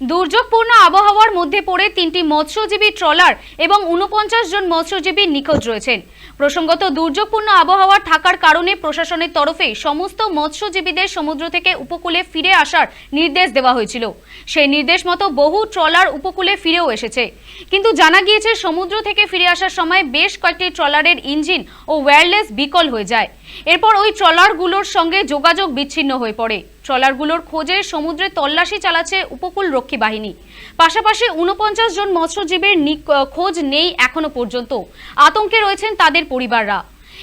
দুর্যোগপূর্ণ আবহাওয়ার মধ্যে পড়ে তিনটি মৎস্যজীবী ট্রলার এবং উনপঞ্চাশ জন মৎস্যজীবী নিখোঁজ রয়েছেন। প্রসঙ্গত, দুর্যোগপূর্ণ আবহাওয়া থাকার কারণে প্রশাসনের তরফে সমস্ত মৎস্যজীবীদের সমুদ্র থেকে উপকূলে ফিরে আসার নির্দেশ দেওয়া হয়েছিল। সেই নির্দেশ মতো বহু ট্রলার উপকূলে ফিরেও এসেছে। কিন্তু জানা গিয়েছে, সমুদ্র থেকে ফিরে আসার সময় বেশ কয়েকটি ট্রলারের ইঞ্জিন ও ওয়্যারলেস বিকল হয়ে যায়। এরপর ওই ট্রলারগুলোর সঙ্গে যোগাযোগ বিচ্ছিন্ন হয়ে পড়ে। ট্রলারগুলোর খোঁজে সমুদ্রে তল্লাশি চালাচ্ছে উপকূল রক্ষী বাহিনী। পাশাপাশি উনপঞ্চাশ জন মৎস্যজীবীর খোঁজ নেই এখনও পর্যন্ত। আতঙ্কে রয়েছেন তাদের পরিবাররা।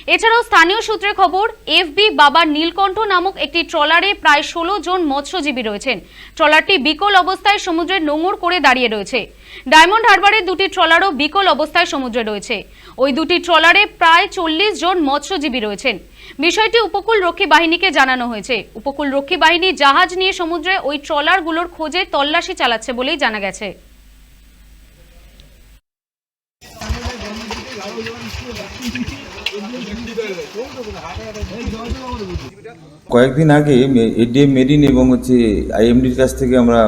এছাড়াও স্থানীয় সূত্রে খবর, এফবি বাবার নীলকণ্ঠ নামক একটি ট্রলারে প্রায় ষোলো জন মৎস্যজীবী রয়েছেন। ট্রলারটি বিকল অবস্থায় সমুদ্রে নোঙর করে দাঁড়িয়ে রয়েছে। ডায়মন্ড হারবারের দুটি ট্রলারও বিকল অবস্থায় সমুদ্রে রয়েছে। ওই দুটি ট্রলারে প্রায় চল্লিশ জন মৎস্যজীবী রয়েছেন। বিষয়টি উপকূল রক্ষী বাহিনীকে জানানো হয়েছে। উপকূল রক্ষী বাহিনী জাহাজ নিয়ে সমুদ্রে ওই ট্রলারগুলোর খোঁজে তল্লাশি চালাচ্ছে বলেই জানা গেছে। কয়েকদিন আগে এডিএম মেরিন এবং হচ্ছে আইএমডির কাছ থেকে আমরা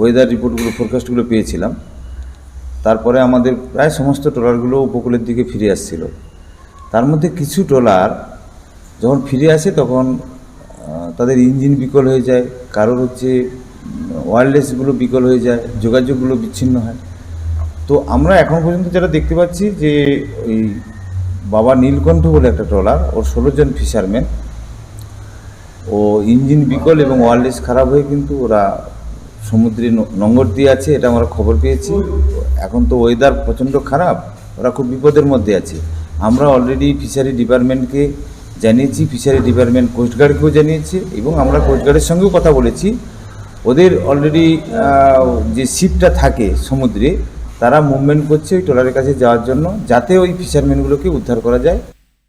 ওয়েদার রিপোর্টগুলো ফোরকাস্টগুলো পেয়েছিলাম। তারপরে আমাদের প্রায় সমস্ত ট্রলারগুলো উপকূলের দিকে ফিরে আসছিল। তার মধ্যে কিছু ট্রলার যখন ফিরে আসে তখন তাদের ইঞ্জিন বিকল হয়ে যায়, কারোর হচ্ছে ওয়্যারলেসগুলো বিকল হয়ে যায়, যোগাযোগগুলো বিচ্ছিন্ন হয়। তো আমরা এখন পর্যন্ত যেটা দেখতে পাচ্ছি যে ওই বাবা নীলকণ্ঠ বলে একটা ট্রলার, ওর ষোলো জন ফিশারম্যান ও ইঞ্জিন বিকল এবং ওয়ারলেস খারাপ হয়ে কিন্তু ওরা সমুদ্রে নঙ্গর দিয়ে আছে, এটা আমরা খবর পেয়েছি। এখন তো ওয়েদার প্রচণ্ড খারাপ, ওরা খুব বিপদের মধ্যে আছে। আমরা অলরেডি ফিশারি ডিপার্টমেন্টকে জানিয়েছি ফিশারি ডিপার্টমেন্ট কোস্টগার্ডকেও জানিয়েছি এবং আমরা কোস্টগার্ডের সঙ্গেও কথা বলেছি। ওদের অলরেডি যে শিপটা থাকে সমুদ্রে তারা মুভমেন্ট করছে ওই ট্রলারের কাছে যাওয়ার জন্য যাতে ওই ফিশারম্যানগুলোকে উদ্ধার করা যায়।